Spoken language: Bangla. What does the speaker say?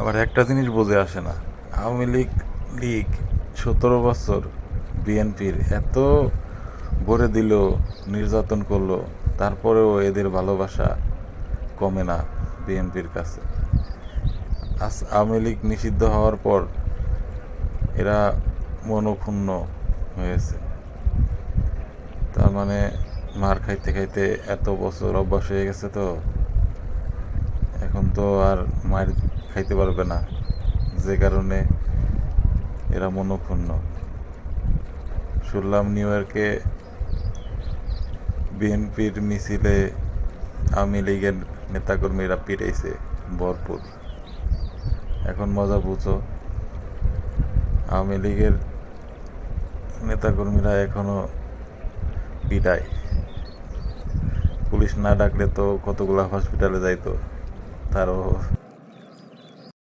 আবার একটা জিনিস বোঝে আসে না। আওয়ামী লীগ লীগ সতেরো বছর বিএনপির এত ভরে দিল, নির্যাতন করল, তারপরেও এদের ভালোবাসা কমে না বিএনপির কাছে। আজ আওয়ামী লীগ নিষিদ্ধ হওয়ার পর এরা মনক্ষুণ্ণ হয়েছে। তার মানে মার খাইতে খাইতে এত বছর অভ্যাস হয়ে গেছে তো। এখন তো আর মার খাইতে পারবে না। যে কারণে এরা মনক্ষুণ্ণ। শুনলাম নিউ ইয়র্কে বিএনপির মিছিলে আওয়ামী লীগের নেতাকর্মীরা পিটাইছে ভরপুর। এখন মজা বুঝো। আওয়ামী লীগের নেতাকর্মীরা এখনও পিটায়। পুলিশ না ডাকলে তো কতগুলা হসপিটালে যাইতো। tarot.